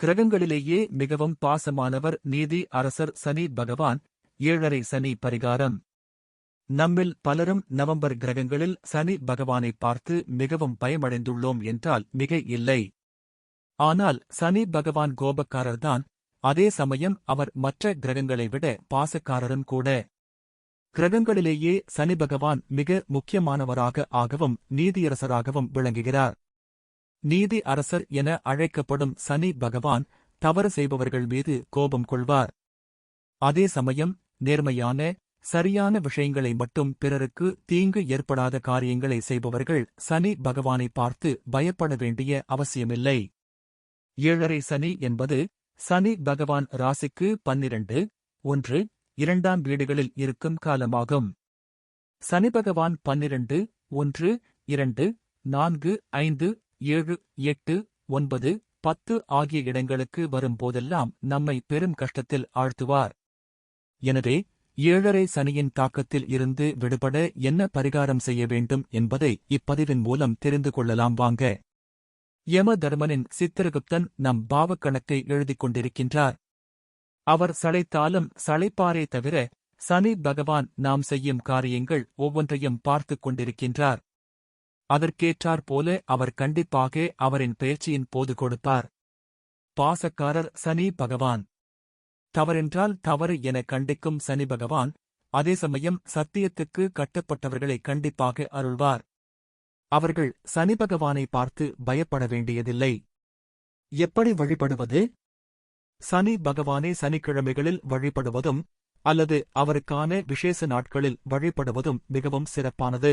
கிரகங்களிலேயே மிகவும் பாசமானவர் நீதி அரசர் சனி பகவான் ஏழரை சனி பரிகாரம். நம்மில் பலரும் நவம்பர் கிரகங்களில் சனி பகவானை பார்த்து மிகவும் பயமடைந்துள்ளோம் என்றால் மிக இல்லை. ஆனால் சனி பகவான் கோபக்காரர்தான் அதே சமயம் அவர் மற்ற கிரகங்களை விட பாசக்காரரும் கூட. கிரகங்களிலேயே சனி பகவான் மிக முக்கியமானவராக ஆகவும் நீதியரசராகவும் விளங்குகிறார். நீதி அரசர் என அழைக்கப்படும் சனி பகவான் தவறு செய்பவர்கள் மீது கோபம் கொள்வார். அதே சமயம் நேர்மையான சரியான விஷயங்களை மட்டும் பிறருக்கு தீங்கு ஏற்படாத காரியங்களை செய்பவர்கள் சனி பகவானை பார்த்து பயப்பட வேண்டிய அவசியமில்லை. ஏழரை சனி என்பது சனி பகவான் ராசிக்கு பன்னிரண்டு ஒன்று இரண்டாம் வீடுகளில் இருக்கும் காலமாகும். சனி பகவான் பன்னிரண்டு ஒன்று இரண்டு நான்கு ஐந்து ஏழு எட்டு ஒன்பது பத்து ஆகிய இடங்களுக்கு வரும்போதெல்லாம் நம்மை பெரும் கஷ்டத்தில் ஆழ்த்துவார். எனவே ஏழரை சனியின் தாக்கத்தில் இருந்து விடுபட என்ன பரிகாரம் செய்ய வேண்டும் என்பதை இப்பதிவின் மூலம் தெரிந்து கொள்ளலாம் வாங்க. யம தர்மனின் சித்திரகுப்தன் நம் பாவக்கணக்கை எழுதிக் கொண்டிருக்கின்றார். அவர் சளைத்தாலும் சளைப்பாரே தவிர சனி பகவான் நாம் செய்யும் காரியங்கள் ஒவ்வொன்றையும் பார்த்துக் கொண்டிருக்கின்றார். அதற்கேற்றாற்போல அவர் கண்டிப்பாக அவரின் பயிற்சியின் போது கொடுப்பார். பாசக்காரர் சனி பகவான். தவறென்றால் தவறு என கண்டிக்கும் சனி பகவான் அதே சமயம் சத்தியத்துக்கு கட்டப்பட்டவர்களை கண்டிப்பாக அருள்வார். அவர்கள் சனி பகவானை பார்த்து பயப்பட வேண்டியதில்லை. எப்படி வழிபடுவது? சனி பகவானை சனிக்கிழமைகளில் வழிபடுவதும் அல்லது அவருக்கான விசேஷ நாட்களில் வழிபடுவதும் மிகவும் சிறப்பானது.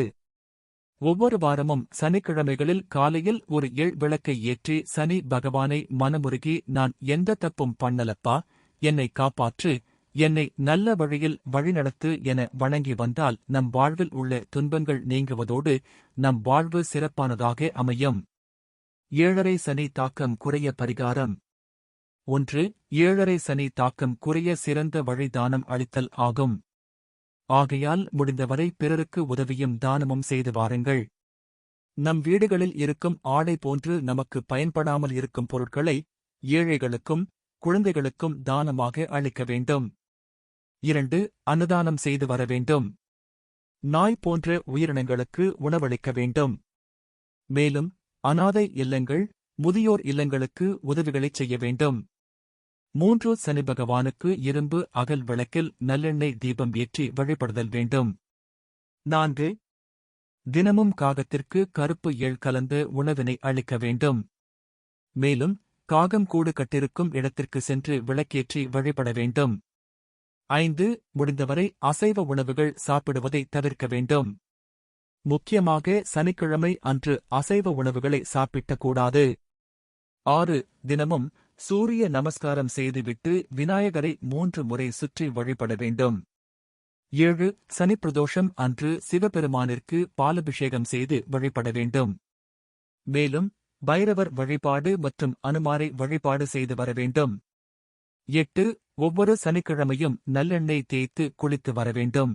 ஒவ்வொரு வாரமும் சனிக்கிழமைகளில் காலையில் ஒரு எள் விளக்கை ஏற்றி சனி பகவானை மனமுருகி நான் எந்த தப்பும் பண்ணலப்பா என்னை காப்பாற்று என்னை நல்ல வழியில் வழிநடத்து என வணங்கி வந்தால் நம் வாழ்வில் உள்ள துன்பங்கள் நீங்குவதோடு நம் வாழ்வு சிறப்பானதாக அமையும். ஏழரை சனி தாக்கம் குறைய பரிகாரம். ஒன்று ஏழரை சனி தாக்கம் குறைய சிறந்த வழி தானம் அளித்தல் ஆகும். ஆகையால் முடிந்தவரை பிறருக்கு உதவியும் தானமும் செய்து வாருங்கள். நம் வீடுகளில் இருக்கும் ஆடை போன்று நமக்கு பயன்படாமல் இருக்கும் பொருட்களை ஏழைகளுக்கும் குழந்தைகளுக்கும் தானமாக அளிக்க வேண்டும். இரண்டு அன்னதானம் செய்து வர வேண்டும். நாய் போன்ற உயிரினங்களுக்கு உணவளிக்க வேண்டும். மேலும் அனாதை இல்லங்கள் முதியோர் இல்லங்களுக்கு உதவிகளைச் செய்ய வேண்டும். மூன்று சனி பகவானுக்கு இரும்பு அகல் விளக்கில் நல்லெண்ணெய் தீபம் ஏற்றி வழிபடுதல் வேண்டும். நான்கு. தினமும் காகத்திற்கு கருப்பு எள் கலந்து உணவினை அளிக்க வேண்டும். மேலும் காகம் கூடு கட்டிருக்கும் இடத்திற்கு சென்று விளக்கேற்றி வழிபட வேண்டும். ஐந்து. முடிந்தவரை அசைவ உணவுகள் சாப்பிடுவதை தவிர்க்க வேண்டும். முக்கியமாக சனிக்கிழமை அன்று அசைவ உணவுகளை சாப்பிட்டக்கூடாது ஆறு. தினமும் சூரிய நமஸ்காரம் செய்துவிட்டு விநாயகரை மூன்று முறை சுற்றி வழிபட வேண்டும். ஏழு சனி பிரதோஷம் அன்று சிவபெருமானிற்கு பாலபிஷேகம் செய்து வழிபட வேண்டும். மேலும் பைரவர் வழிபாடு மற்றும் அனுமாரை வழிபாடு செய்து வர வேண்டும். எட்டு ஒவ்வொரு சனிக்கிழமையும் நல்லெண்ணெய் தேய்த்து குளித்து வர வேண்டும்.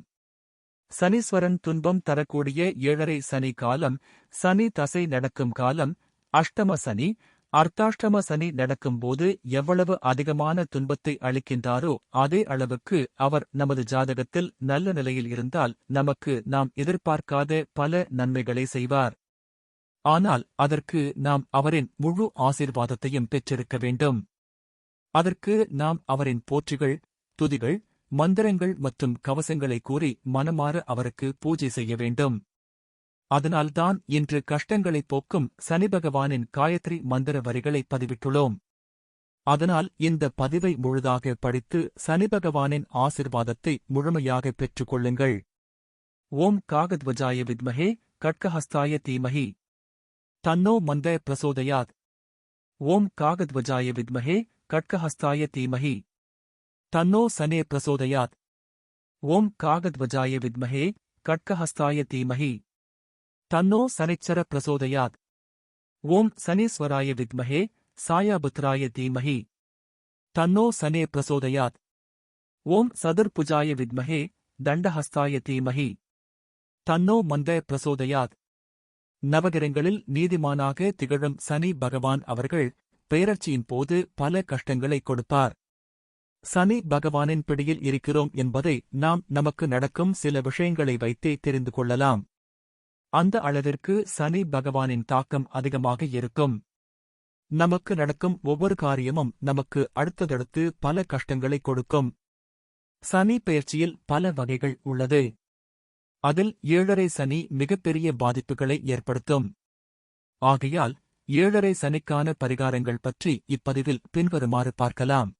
சனீஸ்வரன் துன்பம் தரக்கூடிய ஏழரை சனி காலம் சனி தசை நடக்கும் காலம் அஷ்டம சனி அர்த்தாஷ்டம சனி நடக்கும்போது எவ்வளவு அதிகமான துன்பத்தை அளிக்கின்றாரோ அதே அளவுக்கு அவர் நமது ஜாதகத்தில் நல்ல நிலையில் இருந்தால் நமக்கு நாம் எதிர்பார்க்காத பல நன்மைகளை செய்வார். ஆனால் அதற்கு நாம் அவரின் முழு ஆசீர்வாதத்தையும் பெற்றிருக்க வேண்டும். அதற்கு நாம் அவரின் போற்றிகள் துதிகள் மந்திரங்கள் மற்றும் கவசங்களை கூறி மனமாற அவருக்கு பூஜை செய்ய வேண்டும். அதனால்தான் இன்று கஷ்டங்களைப் போக்கும் சனி பகவானின் காயத்ரி மந்திர வரிகளை பதிவிட்டுள்ளோம். அதனால் இந்த பதிவை முழுதாக படித்து சனி பகவானின் ஆசிர்வாதத்தை முழுமையாக பெற்றுக் கொள்ளுங்கள் ஓம் காகத்வஜாய வித்மஹே கட்கஹஸ்தாய தீமஹி. தன்னோ மந்த பிரசோதயாத். ஓம் காகத்வஜாய வித்மஹே கட்கஹஸ்தாய தீமஹி. தன்னோ சனே பிரசோதயாத். ஓம் காகத்வஜாய வித்மஹே கட்கஹஸ்தாய தீமஹி. தன்னோ சனிச்சர பிரசோதயாத். ஓம் சனீஸ்வராய வித்மஹே சாயாபுத்ராய தீமஹி. தன்னோ சனே பிரசோதயாத். ஓம் சதுர்புஜாய வித்மஹே தண்டஹஸ்தாய தீமஹி. தன்னோ மந்த பிரசோதயாத். நவகிரங்களில் நீதிமானாக திகழும் சனி பகவான் அவர்கள் பேரர்ச்சியின் போது பல கஷ்டங்களை கொடுப்பார். சனி பகவானின் பிடியில் இருக்கிறோம் என்பதை நாம் நமக்கு நடக்கும் சில விஷயங்களை வைத்தே தெரிந்து கொள்ளலாம். அந்த அளவிற்கு சனி பகவானின் தாக்கம் அதிகமாக இருக்கும். நமக்கு நடக்கும் ஒவ்வொரு காரியமும் நமக்கு அடுத்ததடுத்து பல கஷ்டங்களை கொடுக்கும். சனி பெயர்ச்சியில் பல வகைகள் உள்ளது. அதில் ஏழரை சனி மிகப்பெரிய பாதிப்புகளை ஏற்படுத்தும். ஆகையால் ஏழரை சனிக்கான பரிகாரங்கள் பற்றி இப்பதிவில் பின்வருமாறு பார்க்கலாம்.